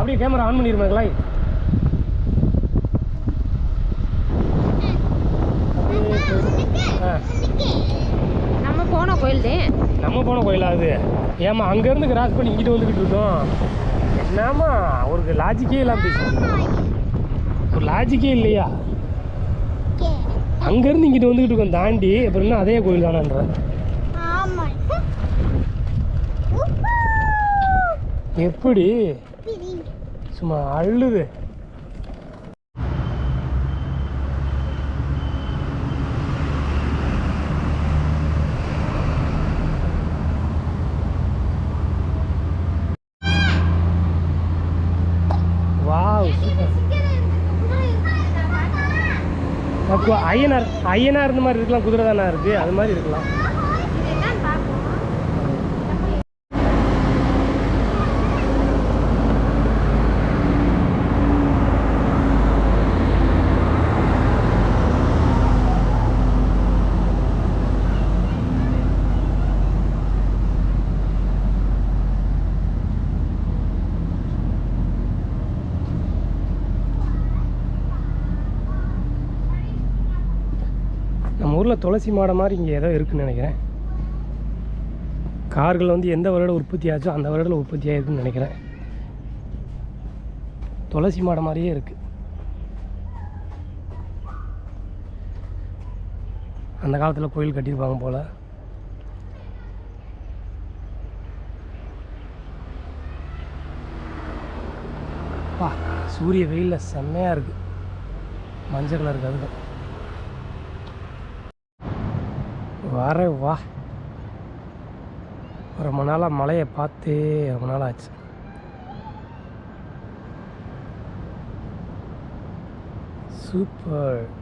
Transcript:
அப்படியே camera on பண்ணிருமாங்களா நம்ம போன கோயில் தான் நம்ம போன கோயிலா அது? ஏமா அங்கேருந்து கிராஸ் பண்ணி இங்கிட்டு வந்துக்கிட்டு இருக்கோம். என்னம்மா ஒரு லாஜிக்கே இல்லாம பேசுறோம் ஒரு லாஜிக்கே இல்லையா? அங்கேருந்து இங்கிட்டு வந்துக்கிட்டு இருக்கோம் தாண்டி. அப்புறம் என்ன அதே கோயில் தானன்ற. எப்படி? சும்மா அழுது. வாவ் ஐயனார் ஐயனார் இந்த மாதிரி இருக்கலாம் குதிரை தானே இருக்குது அது மாதிரி இருக்கலாம். நம்ம ஊரில் துளசி மாடை மாதிரி இங்கே ஏதோ இருக்குன்னு நினைக்கிறேன். கார்கள் வந்து எந்த வருடம் உற்பத்தி ஆச்சோ அந்த வருடம் உற்பத்தி ஆயிருக்குன்னு நினைக்கிறேன். துளசி மாடை மாதிரியே இருக்குது அந்த காலத்தில் கோயில் கட்டியிருப்பாங்க போல். பா சூரிய வெயிலில் செம்மையாக இருக்குது மஞ்சள் இருக்குது அதுதான் வாரே வா. ரொம்ப நாளாக மழையை பார்த்து ரொம்ப நாள் ஆச்சு. சூப்பர்